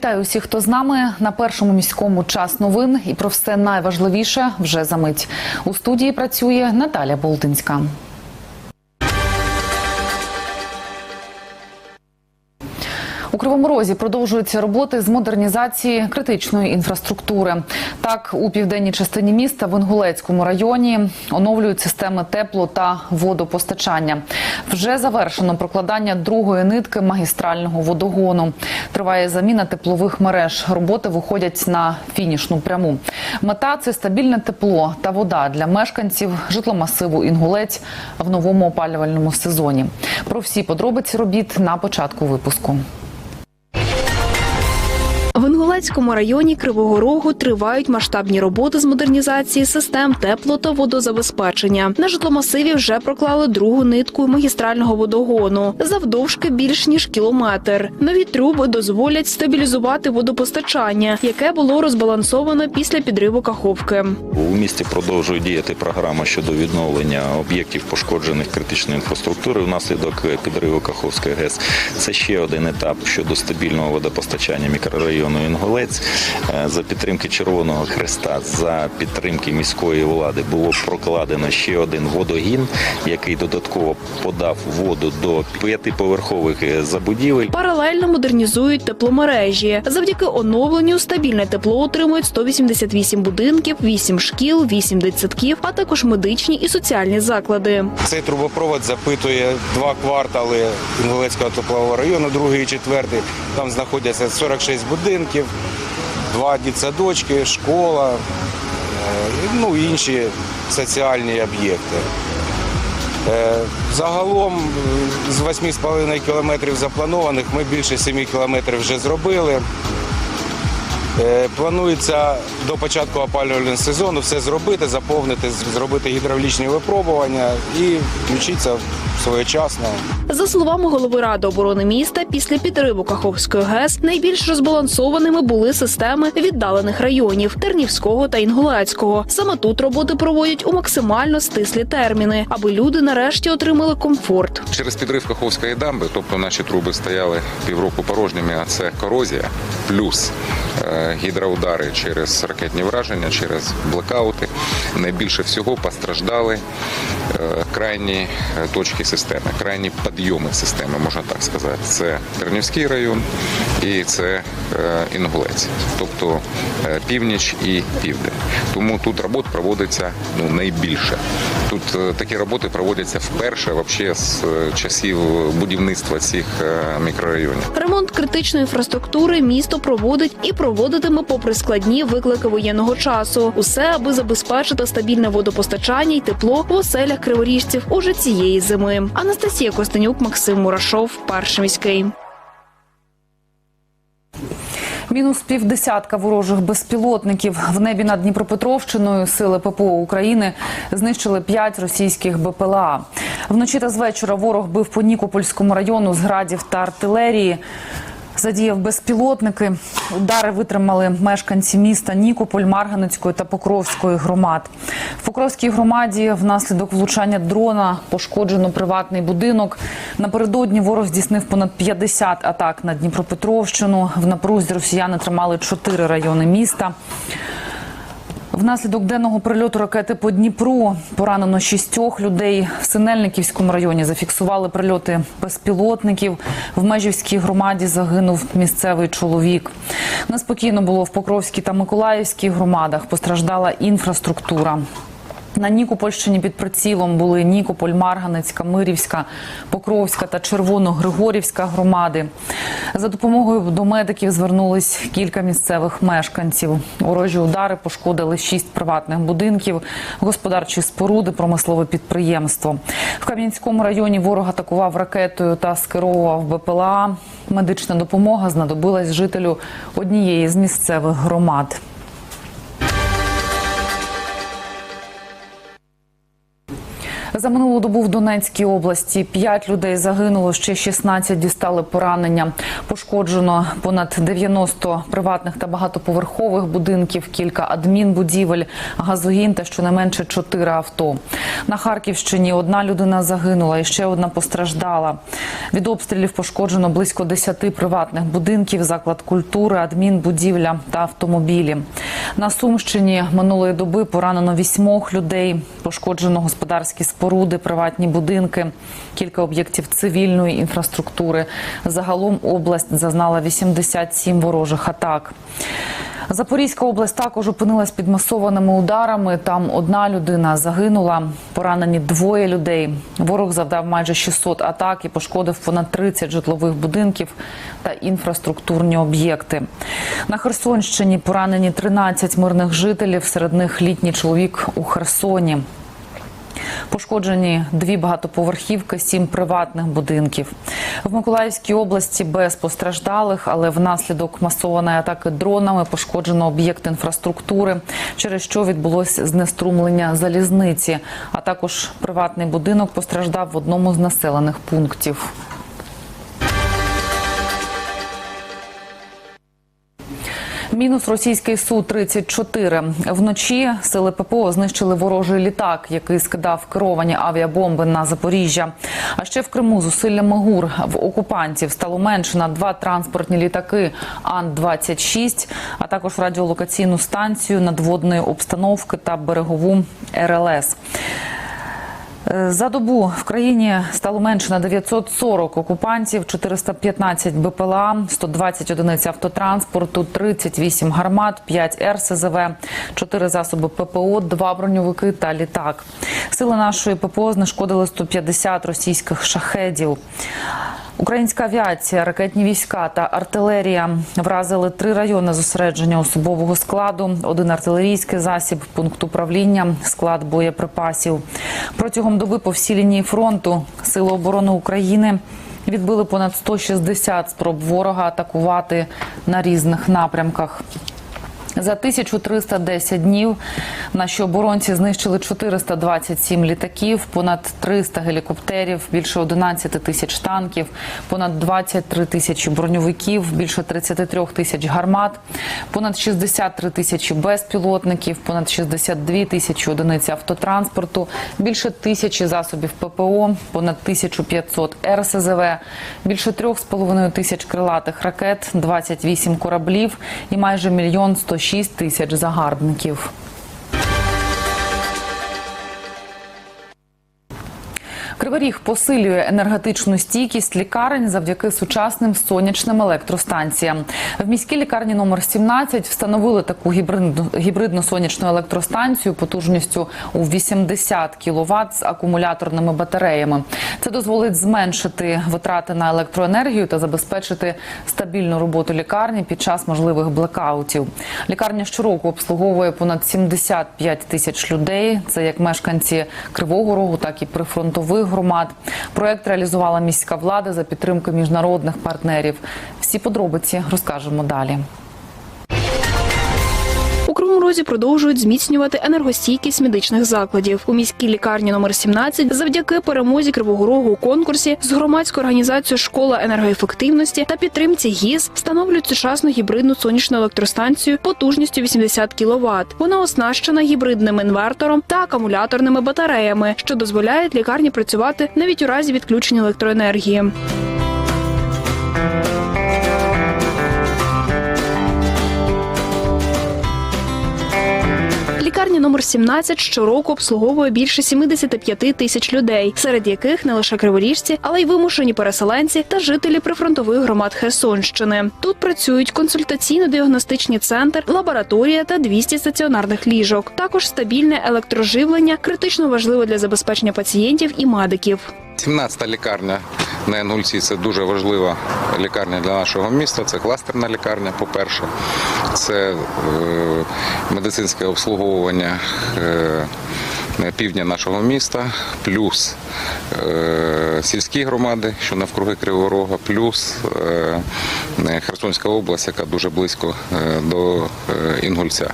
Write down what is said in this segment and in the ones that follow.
Вітаю усіх, хто з нами на першому міському час новин і про все найважливіше вже за мить. У студії працює Наталя Болтинська. Кривому Розі продовжуються роботи з модернізації критичної інфраструктури. Так, у південній частині міста в Інгулецькому районі оновлюють системи тепло та водопостачання. Вже завершено прокладання другої нитки магістрального водогону. Триває заміна теплових мереж. Роботи виходять на фінішну пряму. Мета це стабільне тепло та вода для мешканців житломасиву Інгулець в новому опалювальному сезоні. Про всі подробиці робіт на початку випуску. В районі Кривого Рогу тривають масштабні роботи з модернізації систем тепло та водозабезпечення. На житломасиві вже проклали другу нитку магістрального водогону завдовжки більш ніж кілометр. Нові труби дозволять стабілізувати водопостачання, яке було розбалансовано після підриву каховки. У місті продовжує діяти програма щодо відновлення об'єктів пошкоджених критичної інфраструктури внаслідок підриву Каховської ГЕС. Це ще один етап щодо стабільного водопостачання мікрорайону Інголець. Е, За підтримки Червоного Хреста, за підтримки міської влади було прокладено ще один водогін, який додатково подав воду до п'ятиповерхових е, забудівель. Паралельно модернізують тепломережі. Завдяки оновленню стабільне тепло отримують 188 будинків, 8 шкіл, 8 дитсадків, а також медичні і соціальні заклади. Цей трубопровод запитує два квартали Інгулецького теплового району, другий і четвертий. Там знаходяться 46 будинків, два дитсадочки, школа, е, ну інші соціальні об'єкти. Е, Загалом е, з 8,5 кілометрів запланованих ми більше 7 кілометрів вже зробили. Е, Планується до початку опалювального сезону все зробити, заповнити, з- зробити гідравлічні випробування і включитися своєчасно. За словами голови ради оборони міста, після підриву Каховської ГЕС найбільш розбалансованими були системи віддалених районів Тернівського та Інгулецького. Саме тут роботи проводять у максимально стислі терміни, аби люди нарешті отримали комфорт. Через підрив Каховської дамби, тобто наші труби стояли півроку порожніми, а це корозія, плюс е, гідроудари через ракетні враження, через блекаути. Найбільше всього постраждали е, крайні е, точки системи, крайні підйоми системи, можна так сказати. Це Тернівський район і це е, Інгулець, тобто північ і південь. Тому тут робот проводиться ну, найбільше. Тут е, такі роботи проводяться вперше вообще з е, часів будівництва цих е, мікрорайонів. Ремонт критичної інфраструктури місто проводить і проводитиме попри складні виклики воєнного часу. Усе аби забезпечити стабільне водопостачання й тепло в оселях криворіжців уже цієї зими. Анастасія Костенюк, Максим Мурашов, перший міський. Мінус півдесятка ворожих безпілотників в небі над Дніпропетровщиною. Сили ППО України знищили п'ять російських БПЛА. Вночі та з вечора ворог бив по Нікопольському району з градів та артилерії. Задіяв безпілотники. Удари витримали мешканці міста Нікополь, Марганецької та Покровської громад. В Покровській громаді внаслідок влучання дрона пошкоджено приватний будинок. Напередодні ворог здійснив понад 50 атак на Дніпропетровщину. В напрузі росіяни тримали чотири райони міста. Внаслідок денного прильоту ракети по Дніпру поранено шістьох людей. В Синельниківському районі зафіксували прильоти безпілотників. В Межівській громаді загинув місцевий чоловік. Неспокійно було в Покровській та Миколаївській громадах. Постраждала інфраструктура. На Нікопольщині під прицілом були Нікополь, Марганецька, Мирівська, Покровська та Червоно-Григорівська громади. За допомогою до медиків звернулись кілька місцевих мешканців. Ворожі удари пошкодили шість приватних будинків, господарчі споруди, промислове підприємство. В Кам'янському районі ворог атакував ракетою та скеровував БПЛА. Медична допомога знадобилась жителю однієї з місцевих громад. За минулу добу в Донецькій області 5 людей загинуло, ще 16 дістали поранення. Пошкоджено понад 90 приватних та багатоповерхових будинків, кілька адмінбудівель, газогін та щонайменше 4 авто. На Харківщині одна людина загинула і ще одна постраждала. Від обстрілів пошкоджено близько 10 приватних будинків, заклад культури, адмінбудівля та автомобілі. На Сумщині минулої доби поранено вісьмох людей. Пошкоджено господарські споруди, приватні будинки, кілька об'єктів цивільної інфраструктури. Загалом область зазнала 87 ворожих атак. Запорізька область також опинилась під масованими ударами. Там одна людина загинула, поранені двоє людей. Ворог завдав майже 600 атак і пошкодив понад 30 житлових будинків та інфраструктурні об'єкти. На Херсонщині поранені 13 мирних жителів, серед них літній чоловік у Херсоні. Пошкоджені дві багатоповерхівки, сім приватних будинків. В Миколаївській області без постраждалих, але внаслідок масованої атаки дронами пошкоджено об'єкт інфраструктури, через що відбулось знеструмлення залізниці. А також приватний будинок постраждав в одному з населених пунктів. Мінус російський су 34 вночі. Сили ППО знищили ворожий літак, який скидав керовані авіабомби на Запоріжжя. А ще в Криму зусиллями ГУР в окупантів стало менше на два транспортні літаки Ан 26 а також радіолокаційну станцію надводної обстановки та берегову РЛС. Е, За добу в країні стало менше на 940 окупантів, 415 БПЛА, 120 одиниць автотранспорту, 38 гармат, 5 РСЗВ, 4 засоби ППО, 2 броньовики та літак. Сили нашої ППО знешкодили 150 російських шахедів. Українська авіація, ракетні війська та артилерія вразили три райони зосередження особового складу, один артилерійський засіб, пункт управління, склад боєприпасів. Протягом доби по всій лінії фронту Сили оборони України відбили понад 160 спроб ворога атакувати на різних напрямках. За 1310 днів наші оборонці знищили 427 літаків, понад 300 гелікоптерів, більше 11 тисяч танків, понад 23 тисячі броньовиків, більше 33 тисяч гармат, понад 63 тисячі безпілотників, понад 62 тисячі одиниць автотранспорту, більше тисячі засобів ППО, понад 1500 РСЗВ, більше 3,5 тисяч крилатих ракет, 28 кораблів і майже мільйон 106 тисяч загарбників. Кривий Ріг посилює енергетичну стійкість лікарень завдяки сучасним сонячним електростанціям. В міській лікарні номер 17 встановили таку гібридну, гібридну сонячну електростанцію потужністю у 80 кВт з акумуляторними батареями. Це дозволить зменшити витрати на електроенергію та забезпечити стабільну роботу лікарні під час можливих блекаутів. Лікарня щороку обслуговує понад 75 тисяч людей. Це як мешканці Кривого Рогу, так і прифронтових громад. Проект реалізувала міська влада за підтримки міжнародних партнерів. Всі подробиці розкажемо далі. У Кривому Розі продовжують зміцнювати енергостійкість медичних закладів. У міській лікарні номер 17 завдяки перемозі Кривого Рогу у конкурсі з громадською організацією Школа енергоефективності та підтримці ГІС встановлюють сучасну гібридну сонячну електростанцію потужністю 80 кВт. Вона оснащена гібридним інвертором та акумуляторними батареями, що дозволяють лікарні працювати навіть у разі відключення електроенергії. Номер 17 щороку обслуговує більше 75 тисяч людей, серед яких не лише криворіжці, але й вимушені переселенці та жителі прифронтових громад Херсонщини. Тут працюють консультаційно-діагностичний центр, лабораторія та 200 стаціонарних ліжок. Також стабільне електроживлення критично важливо для забезпечення пацієнтів і медиків. 17-та лікарня на Інгульці це дуже важлива лікарня для нашого міста. Це кластерна лікарня, по-перше, це е, медицинське обслуговування е, півдня нашого міста, плюс е, сільські громади, що навкруги Кривого Рога, плюс Херсонська область, яка дуже близько до Інгульця.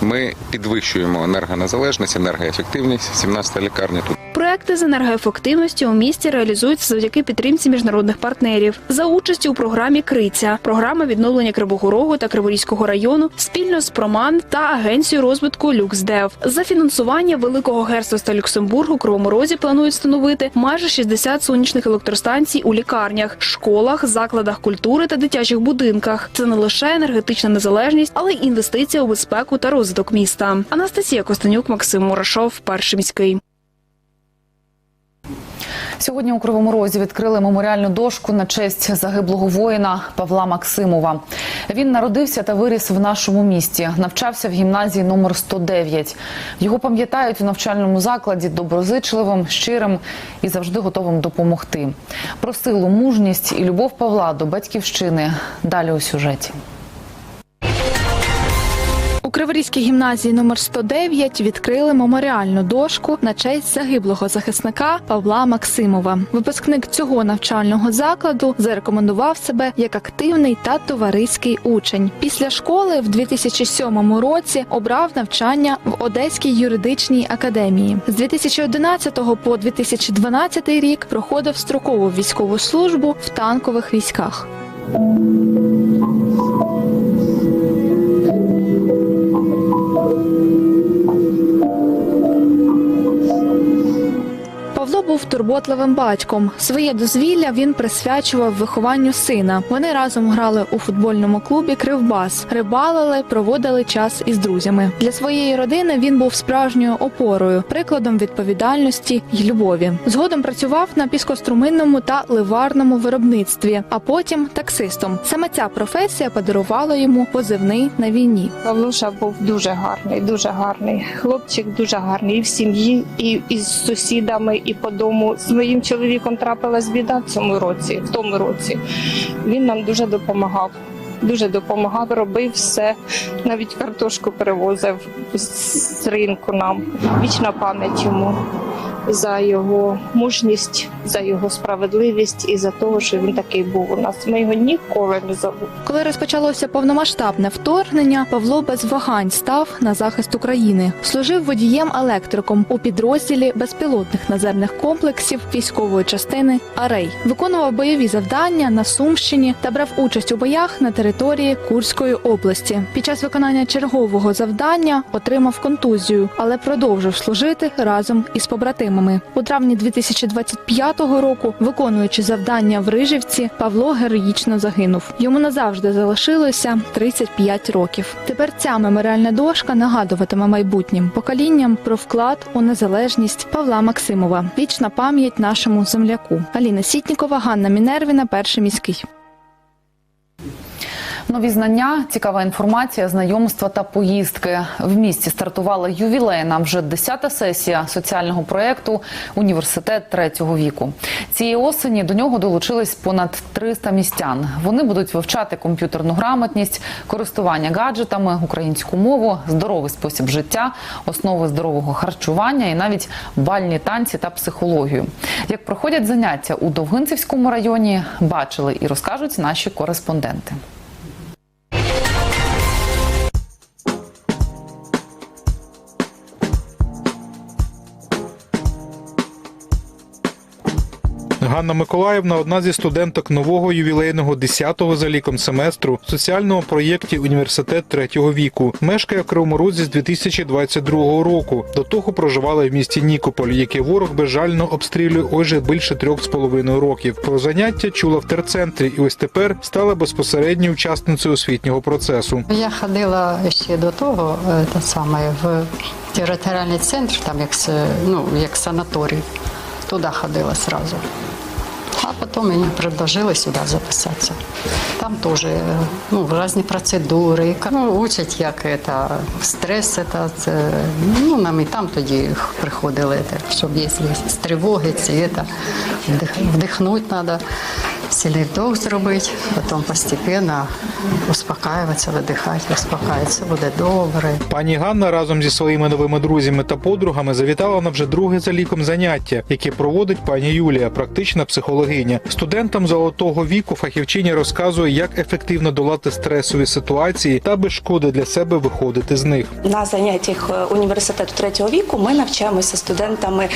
Ми підвищуємо енергонезалежність, енергоефективність. 17-та лікарня тут. Проекти з енергоефективності у місті реалізуються завдяки підтримці міжнародних партнерів за участі у програмі Криця, програма відновлення Кривого Рогу та Криворізького району спільно з Проман та агенцією розвитку Люксдев. За фінансування Великого герцогства Люксембургу Кривому Розі планують встановити майже 60 сонячних електростанцій у лікарнях, школах, закладах культури та дитячих будинках. Це не лише енергетична незалежність, але й інвестиція у безпеку та розвиток міста. Анастасія Костенюк, Максим Мурашов, перший міський. Сьогодні у Кривому Розі відкрили меморіальну дошку на честь загиблого воїна Павла Максимова. Він народився та виріс в нашому місті. Навчався в гімназії номер 109. Його пам'ятають у навчальному закладі доброзичливим, щирим і завжди готовим допомогти. Про силу, мужність і любов Павла до батьківщини. Далі у сюжеті. Криворізькій гімназії номер 109 відкрили меморіальну дошку на честь загиблого захисника Павла Максимова. Випускник цього навчального закладу зарекомендував себе як активний та товариський учень. Після школи в 2007 році обрав навчання в Одеській юридичній академії. З 2011 по 2012 рік проходив строкову військову службу в танкових військах. Одного був турботливим батьком. Своє дозвілля він присвячував вихованню сина. Вони разом грали у футбольному клубі Кривбас, рибалили, проводили час із друзями. Для своєї родини він був справжньою опорою, прикладом відповідальності й любові. Згодом працював на піскоструминному та ливарному виробництві, а потім таксистом. Саме ця професія подарувала йому позивний на війні. Павлуша був дуже гарний, дуже гарний. Хлопчик дуже гарний і в сім'ї, і із сусідами, і по дому. З моїм чоловіком трапилась біда в цьому році, в тому році. Він нам дуже допомагав. Дуже допомагав, робив все, навіть картошку перевозив з ринку нам. Вічна пам'ять йому за його мужність, за його справедливість і за те, що він такий був у нас. Ми його ніколи не забудемо. Коли розпочалося повномасштабне вторгнення, Павло без вагань став на захист України. Служив водієм-електриком у підрозділі безпілотних наземних комплексів військової частини Арей. Виконував бойові завдання на Сумщині та брав участь у боях на території Курської області. Під час виконання чергового завдання отримав контузію, але продовжив служити разом із побратимами. У травні 2025 року, виконуючи завдання в Рижівці, Павло героїчно загинув. Йому назавжди залишилося 35 років. Тепер ця меморіальна дошка нагадуватиме майбутнім поколінням про вклад у незалежність Павла Максимова. Вічна пам'ять нашому земляку. Аліна Сітнікова, Ганна Мінервіна, перший міський. Нові знання, цікава інформація, знайомства та поїздки. В місті стартувала ювілейна вже 10-та сесія соціального проєкту Університет третього віку. Цієї осені до нього долучились понад 300 містян. Вони будуть вивчати комп'ютерну грамотність, користування гаджетами, українську мову, здоровий спосіб життя, основи здорового харчування і навіть бальні танці та психологію. Як проходять заняття у Довгинцівському районі, бачили і розкажуть наші кореспонденти. Ганна Миколаївна одна зі студенток нового ювілейного 10-го за ліком семестру соціального проєкті Університет третього віку. Мешкає в Кривому Розі з 2022 року. До того проживала в місті Нікополь, яке ворог безжально обстрілює уже більше трьох з половиною років. Про заняття чула в терцентрі, і ось тепер стала безпосередньою учасницею освітнього процесу. Я ходила ще до того, е, те саме в територіальний центр, там як ну, як санаторій. Туди ходила одразу. А потім мені предложили сюди записатися. Там теж е, ну, різні процедури. Ну, учать, як это, стрес, это, це, ну, нам і там тоді приходили, це, щоб якщо з тривоги, це, це, вдих, вдихнути треба цілий вдох зробити, потім постепенно успокаюватися, видихати, успокаюватися, буде добре. Пані Ганна разом зі своїми новими друзями та подругами завітала на вже друге за ліком заняття, яке проводить пані Юлія, практична психологиня. Студентам золотого віку фахівчиня розказує, як ефективно долати стресові ситуації та без шкоди для себе виходити з них. На заняттях е, університету третього віку ми навчаємося студентами.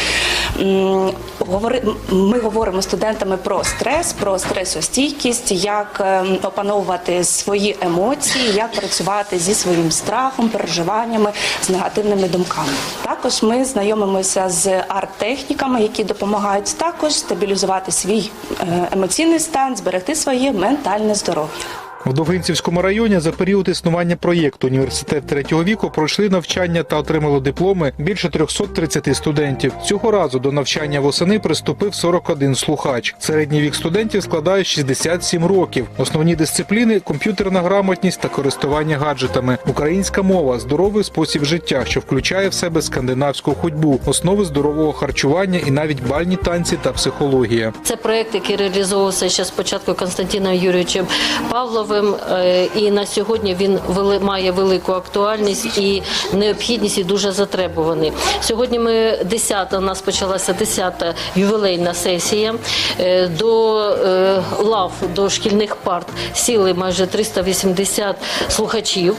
Ми говоримо студентами про стрес, про стресостійкість, як е, опановувати свої емоції, як працювати зі своїм страхом, переживаннями, з негативними думками. Також ми знайомимося з арт-техніками, які допомагають також стабілізувати свій е, емоційний стан, зберегти своє ментальне здоров'я. В Довгинцівському районі за період існування проєкту університет третього віку пройшли навчання та отримали дипломи більше 330 студентів. Цього разу до навчання восени приступив 41 слухач. Середній вік студентів складає 67 років. Основні дисципліни комп'ютерна грамотність та користування гаджетами, українська мова, здоровий спосіб життя, що включає в себе скандинавську ходьбу, основи здорового харчування і навіть бальні танці та психологія. Це проект, який реалізовувався ще спочатку Константином Юрійовичем Павловим, е, і на сьогодні він має велику актуальність і необхідність, і дуже затребуваний. Сьогодні ми 10, у нас почалася 10-та ювілейна сесія. Е, До е, лав, до шкільних парт сіли майже 380 слухачів.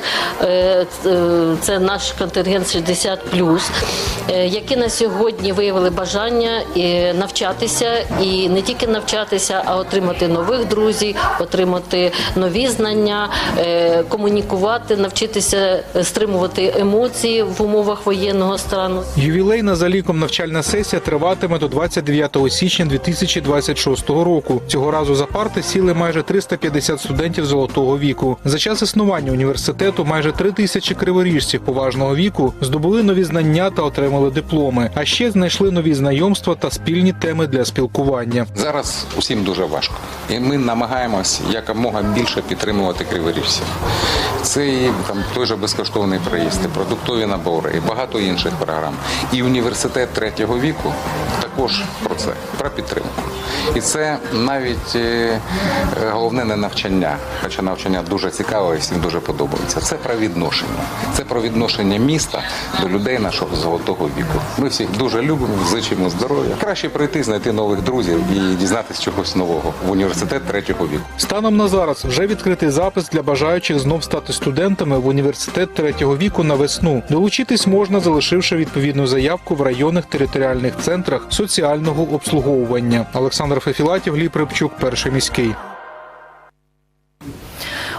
Це наш контингент 60+, е, які на сьогодні виявили бажання навчатися і не тільки навчатися, а отримати нових друзів, отримати нові знання, е, комунікувати, навчитися е, стримувати емоції в умовах воєнного стану. Ювілейна за ліком навчальна сесія триватиме до 29 січня 2026 року. Цього разу за парти сіли майже 350 студентів золотого віку. За час існування університету майже 3 тисячі криворіжців поважного віку здобули нові знання та отримали дипломи. А ще знайшли нові знайомства та спільні теми для спілкування. Зараз усім дуже важко, і ми намагаємось якомога більше підтримувати криворіжців. Це і там той же безкоштовний проїзд, і продуктові набори, і багато інших програм. І університет третього віку також про це, про підтримку. І це навіть е, головне не навчання, хоча навчання дуже цікаве і всім дуже подобається. Це про відношення. Це про відношення міста до людей нашого золотого віку. Ми всіх дуже любимо, зичимо здоров'я. Краще прийти, знайти нових друзів і дізнатися чогось нового в університет третього віку. Станом на зараз вже відкритий запис для бажаючих знов стати студентами в університет третього віку на весну. Долучитись можна, залишивши відповідну заявку в районних територіальних центрах соціального обслуговування. Олександр Фефілатів, Гліб Рибчук, перший міський.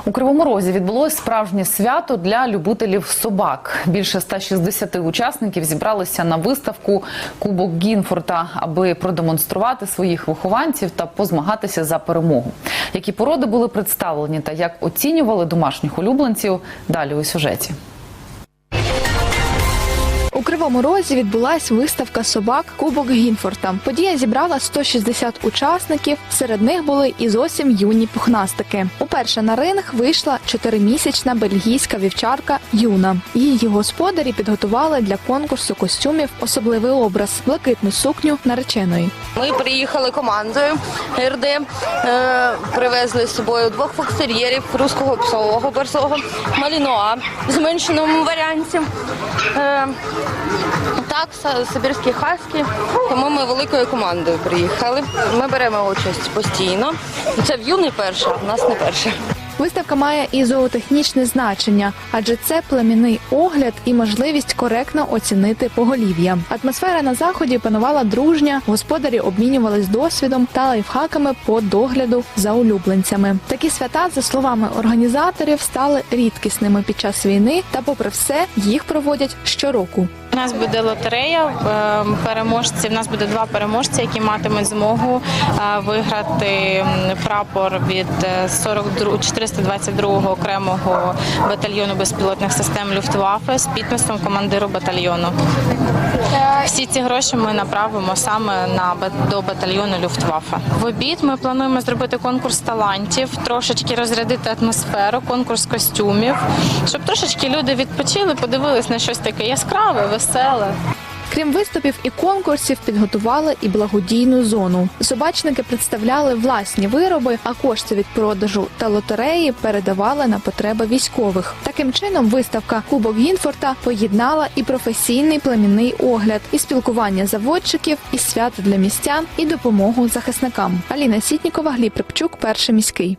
У Кривому Розі відбулось справжнє свято для любителів собак. Більше 160 учасників зібралися на виставку Кубок Гінфорта, аби продемонструвати своїх вихованців та позмагатися за перемогу. Які породи були представлені та як оцінювали домашніх улюбленців? Далі у сюжеті. Кривому Розі відбулась виставка собак Кубок Гінфорта. Подія зібрала 160 учасників. Серед них були і зовсім юні пухнастики. Уперше на ринг вийшла чотиримісячна бельгійська вівчарка Юна. Її господарі підготували для конкурсу костюмів особливий образ блакитну сукню нареченої. Ми приїхали командою РД, е, привезли з собою двох фокстер'єрів, руського псового борсового, малінуа в зменшеному варіанті. Так, сибірські хаски. Тому ми великою командою приїхали. Ми беремо участь постійно. Це в юний перша, в нас не перша. Виставка має і зоотехнічне значення, адже це племінний огляд і можливість коректно оцінити поголів'я. Атмосфера на заході панувала дружня, господарі обмінювались досвідом та лайфхаками по догляду за улюбленцями. Такі свята, за словами організаторів, стали рідкісними під час війни, та, попри все, їх проводять щороку. У нас буде лотерея переможців. переможці. У нас буде два переможці, які матимуть змогу е, виграти прапор від е, 42 422 окремого батальйону безпілотних систем Люфтваффе з підписом командиру батальйону. Всі ці гроші ми направимо саме на до батальйону Люфтваффе. В обід ми плануємо зробити конкурс талантів, трошечки розрядити атмосферу, конкурс костюмів, щоб трошечки люди відпочили, подивились на щось таке яскраве, веселе. Крім виступів і конкурсів, підготували і благодійну зону. Собачники представляли власні вироби, а кошти від продажу та лотереї передавали на потреби військових. Таким чином, виставка Кубок Гінфорта поєднала і професійний племінний огляд, і спілкування заводчиків, і свято для містян, і допомогу захисникам. Аліна Сітнікова, Гліб Рибчук, перший міський.